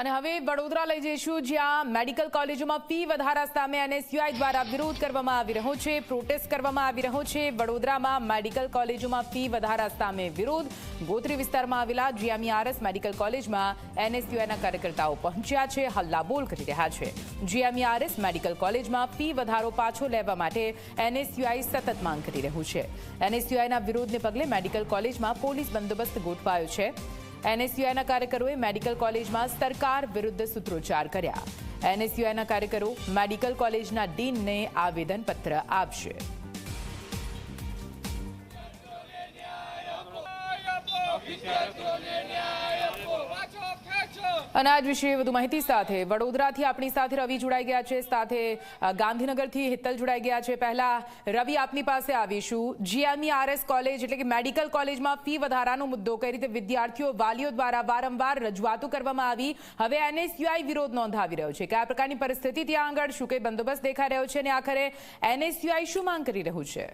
અને હવે વડોદરા લઈ જઈશું, જ્યાં મેડિકલ કોલેજોમાં ફી વધારા સામે એનએસયુઆઈ દ્વારા વિરોધ કરવામાં આવી રહ્યો છે, પ્રોટેસ્ટ કરવામાં આવી રહ્યો છે. વડોદરામાં મેડિકલ કોલેજોમાં ફી વધારા સામે વિરોધ. ગોત્રી વિસ્તારમાં આવેલા જીએમઈઆરએસ મેડિકલ કોલેજમાં એનએસયુઆઈના કાર્યકર્તાઓ પહોંચ્યા છે, હલ્લાબોલ કરી રહ્યા છે. જીએમઈઆરએસ મેડિકલ કોલેજમાં ફી વધારો પાછો લેવા માટે એનએસયુઆઈ સતત માંગ કરી રહ્યું છે. એનએસયુઆઈના વિરોધને પગલે મેડિકલ કોલેજમાં પોલીસ બંદોબસ્ત ગોઠવાયો છે. એનએસયુઆઈના કાર્યકરોએ મેડિકલ કોલેજમાં સરકાર વિરુદ્ધ સૂત્રોચ્ચાર કર્યા. એનએસયુઆઈના કાર્યકરો મેડિકલ કોલેજના ડીનને આવેદનપત્ર આપશે. અને આજ વિશે વધુ માહિતી સાથે વડોદરાથી આપણી સાથે રવિ જોડાઈ ગયા છે. સાથે ગાંધીનગરથી હિતલ જોડાઈ ગયા છે. પહેલા રવિ આપની પાસે આવીશું. જીએમઈઆરએસ કોલેજ એટલે કે મેડિકલ કોલેજમાં ફી વધારાનો મુદ્દો. કઈ રીતે વિદ્યાર્થીઓ વાલીઓ દ્વારા વારંવાર રજૂઆતો કરવામાં આવી. હવે એનએસયુઆઈ વિરોધ નોંધાવી રહ્યો છે કયા પ્રકારની પરિસ્થિતિ ત્યાં આગળ શું કઈ બંદોબસ્ત દેખાઈ રહ્યો છે અને આખરે એનએસયુઆઈ શું માંગ કરી રહ્યું છે?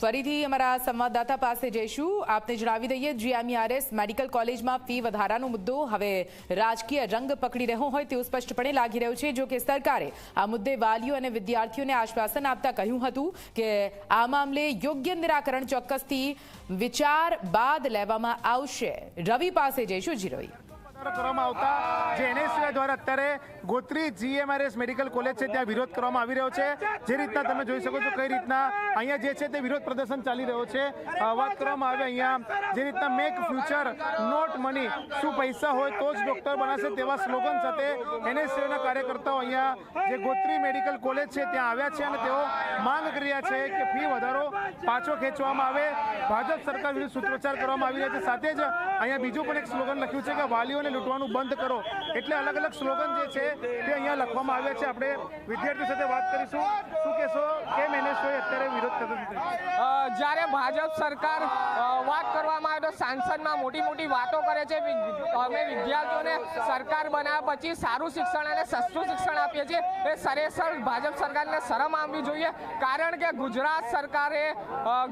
ફરીથી અમારા સંવાદદાતા પાસે જઈશું. આપને જણાવી દઈએ જીએમઈઆરએસ મેડિકલ કોલેજમાં ફી વધારાનો મુદ્દો હવે રાજકીય રંગ પકડી રહ્યો હોય તેવું સ્પષ્ટપણે લાગી રહ્યું છે, જો કે સરકારે આ મુદ્દે વાલીઓ અને વિદ્યાર્થીઓને આશ્વાસન આપતા કહ્યું હતું કે આ મામલે યોગ્ય નિરાકરણ ચોક્કસથી વિચાર બાદ લેવામાં આવશે. રવિ પાસે જઈશું, જી વધારો કરવામાં આવતા દ્વારા અત્યારે ગોત્રી જીએમઆરએસ મેડિકલ કોલેજ છે, ત્યાં વિરોધ કરવામાં આવી રહ્યો છે. જે રીતના તમે જોઈ શકો છો કઈ રીતના અહીંયા જે છે તે વિરોધ પ્રદર્શન ચાલી રહ્યો છે. વાત કરવામાં આવે અહીંયા જે રીતના મેક ફ્યુચર નોટ મની શું પૈસા હોય તો જ ડોક્ટર બનાશે તેવા સ્લોગન સાથે એનએસયુના કાર્યકર્તાઓ અહીંયા જે ગોત્રી મેડિકલ કોલેજ છે ત્યાં આવ્યા છે અને તેઓ માંગ કરી રહ્યા છે કે ફી વધારો પાછો ખેંચવામાં આવે. ભાજપ સરકાર વિરુદ્ધ સૂત્રોચ્ચાર કરવામાં આવી રહ્યા છે. સાથે જ અહીંયા બીજું પણ એક સ્લોગન લખ્યું છે કે વાલીઓને લૂંટવાનું બંધ કરો. એટલે અલગ અલગ સ્લોગન જે છે, તે અહીંયા લખવામાં આવ્યા છે. આપણે વિદ્યાર્થીઓ સાથે વાત કરીશું. શું કહેશો? કેમ એનએસઓએ અત્યારે વિરોધ કરતો જ્યારે ભાજપ સરકાર વાત કરવામાં આવે તો સાંસદમાં મોટી મોટી વાતો કરે છે. અમે વિદ્યાર્થીઓને સરકાર બનાવ્યા પછી સારું શિક્ષણ અને સસ્તું શિક્ષણ આપીએ છીએ. એ સરેસર ભાજપ સરકારને શરમ આવવી જોઈએ. કારણ કે ગુજરાત સરકારે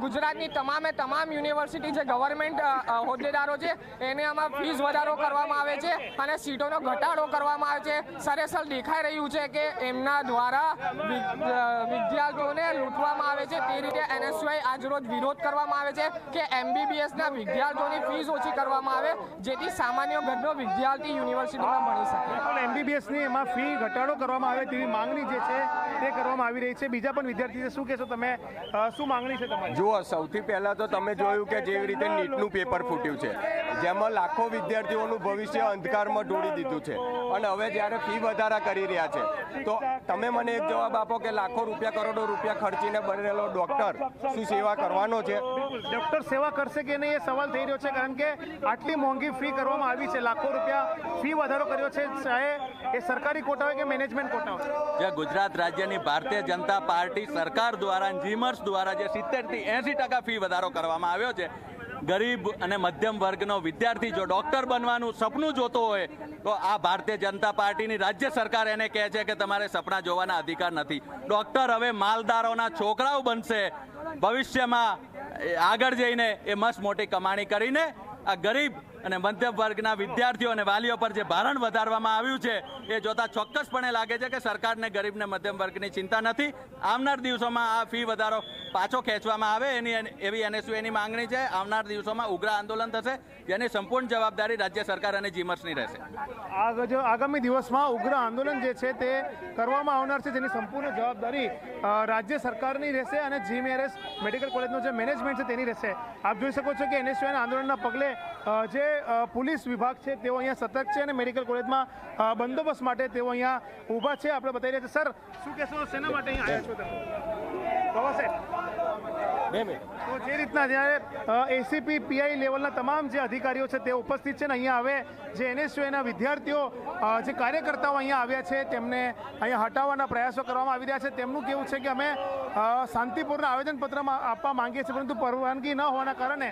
ગુજરાતની તમામે તમામ યુનિવર્સિટી જે ગવર્મેન્ટ હોદ્દેદારો છે, એને આમાં ફીસ વધારો કરવામાં આવે છે અને સીટોનો ઘટાડો કરવામાં આવે છે. સરેસર દેખાઈ રહ્યું છે કે એમના દ્વારા વિદ્યાર્થીઓને લૂંટવામાં આવે છે. તે રીતે એનએસયુઆઈ આજરોજ વિરોધ કરવામાં આવે છે કે એમબીબીએસના વિદ્યાર્થીઓની ફીસ ઓછી કરવામાં આવે જેથી સામાન્ય ઘરનો વિદ્યાર્થી યુનિવર્સિટીમાં ભણી શકે. એમબીબીએસની એમાં ફી ઘટાડો કરવામાં આવે તેવી માંગણી જે છે તે કરવામાં આવી રહી છે. બીજા પણ વિદ્યાર્થી છે શું કહેશો તમે? શું માંગણી છે તમારી? જુઓ સૌથી પહેલાં તો તમે જોયું કે જેવી રીતે નીટનું પેપર ફૂટ્યું છે. જેમાં લાખો વિદ્યાર્થીઓનું ભવિષ્ય અંધકારમાં ઢોળી દીધું છે. અને હવે જ્યારે ફી વધારા કરી રહ્યા છે તો તમે મને એક જવાબ આપો કે લાખો રૂપિયા કરોડો રૂપિયા ખર્ચીને બનેલો ડોક્ટર શું સેવા કરવાનો છે? ડોક્ટર સેવા કરશે કે નહીં એ સવાલ થઈ રહ્યો છે કારણ કે આટલી મોંઘી ફી કરવામાં આવી છે. લાખો રૂપિયા ફી વધારો કર્યો છે ચાહે એ સરકારી કોટા હોય કે મેનેજમેન્ટ કોટા હોય જે ગુજરાત રાજ્યની ભારતીય જનતા પાર્ટી સરકાર દ્વારા જીમર્સ દ્વારા જે સિત્તેરથી એંસી ટકા ફી વધારો કરવામાં આવ્યો છે ગરીબ અને મધ્યમ વર્ગનો વિદ્યાર્થી જો ડોક્ટર બનવાનું સપનું જોતો હોય, તો આ ભારતીય જનતા પાર્ટીની રાજ્ય સરકાર એને કહે છે કે તમારે સપના જોવાના અધિકાર નથી. ડોક્ટર હવે માલદારોના છોકરાઓ બનશે. ભવિષ્યમાં આગળ જઈને એ મસ્ત મોટી કમાણી કરીને આ ગરીબ અને મધ્યમ વર્ગના વિદ્યાર્થીઓ અને વાલીઓ પર જે ભારણ વધારવામાં આવ્યું છે, એ જોતા ચોક્કસપણે લાગે છે કે સરકારને ગરીબને મધ્યમ વર્ગની ચિંતા નથી. આવનાર દિવસોમાં આ ફી વધારો પાછો ખેંચવામાં આવે એની એવી એનએસયુએની માંગણી છે. આવનાર દિવસોમાં ઉગ્ર આંદોલન થશે, જેની સંપૂર્ણ જવાબદારી રાજ્ય સરકાર અને જીમર્સની રહેશે. આગામી દિવસમાં ઉગ્ર આંદોલન જે છે તે કરવામાં આવનાર છે, જેની સંપૂર્ણ જવાબદારી રાજ્ય સરકારની રહેશે અને જીએમઆરએસ મેડિકલ કોલેજનો જે મેનેજમેન્ટ છે તેની રહેશે. આપ જોઈ શકો છો કે એનએસયુના આંદોલનના પગલે જે પોલીસ વિભાગ છે, તેઓ અહીંયા સતર્ક છે અને મેડિકલ કોલેજમાં બંદોબસ્ત માટે તેઓ અહીંયા ઊભા છે. આપણે બતાવી રહ્યા છે સર, શું કહેશો, શેના માટે અહીં આવ્યા છો તમે? બે તો જે રીતના જ્યારે એસીપી પીઆઈ લેવલના તમામ જે અધિકારીઓ છે તે ઉપસ્થિત છે ને અહીંયા હવે જે એનએસયુના વિદ્યાર્થીઓ જે કાર્યકર્તાઓ અહીંયા આવ્યા છે, તેમને અહીંયા હટાવવાના પ્રયાસો કરવામાં આવી રહ્યા છે. તેમનું કેવું છે કે અમે શાંતિપૂર્ણ આવેદનપત્રમાં આપવા માંગીએ છીએ, પરંતુ પરવાનગી ન હોવાના કારણે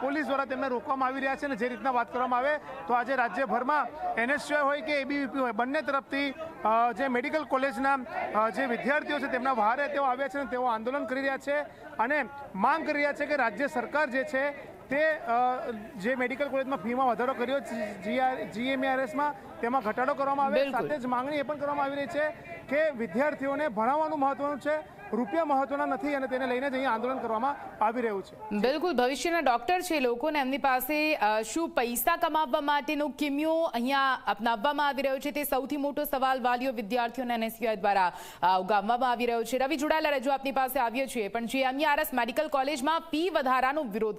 પોલીસ દ્વારા તેમને રોકવામાં આવી રહ્યા છે અને જે રીતના વાત કરવામાં આવે, તો આજે રાજ્યભરમાં એનએસયુઆઈ હોય કે એબીવીપી હોય, બંને તરફથી જે મેડિકલ કોલેજના જે વિદ્યાર્થીઓ છે તેમના વહારે તેઓ આવ્યા છે અને તેઓ આંદોલન કરી રહ્યા છે. અને માંગ કરી રહ્યા છે કે રાજ્ય સરકાર જે છે તે જે મેડિકલ કોલેજમાં ફીમાં વધારો કર્યો જીએમઆરએસમાં તેમાં ઘટાડો કરવામાં આવે સાથે જ માંગણી એ પણ કરવામાં આવી રહી છે કે વિદ્યાર્થીઓને ભણાવવાનું મહત્વનું છે. રૂપિયા મહત્વના નથી અને તેને લઈને જ આંદોલન કરવામાં આવી રહ્યું છે. બિલકુલ, ભવિષ્યના ડોક્ટર છે લોકોને એમની પાસે શું પૈસા કમાવવા માટેનો કિમિયો અહીંયા અપનાવવામાં આવી રહ્યો છે? તે સૌથી મોટો સવાલ વાલીઓ, વિદ્યાર્થીઓને એનએસયુઆઈ દ્વારા ઉગામવામાં આવી રહ્યો છે. રવિ જોડાયેલા રજૂ આપની પાસે આવ્યો છે પણ જે એમઈઆરએસ મેડિકલ કોલેજમાં ફી વધારાનો વિરોધ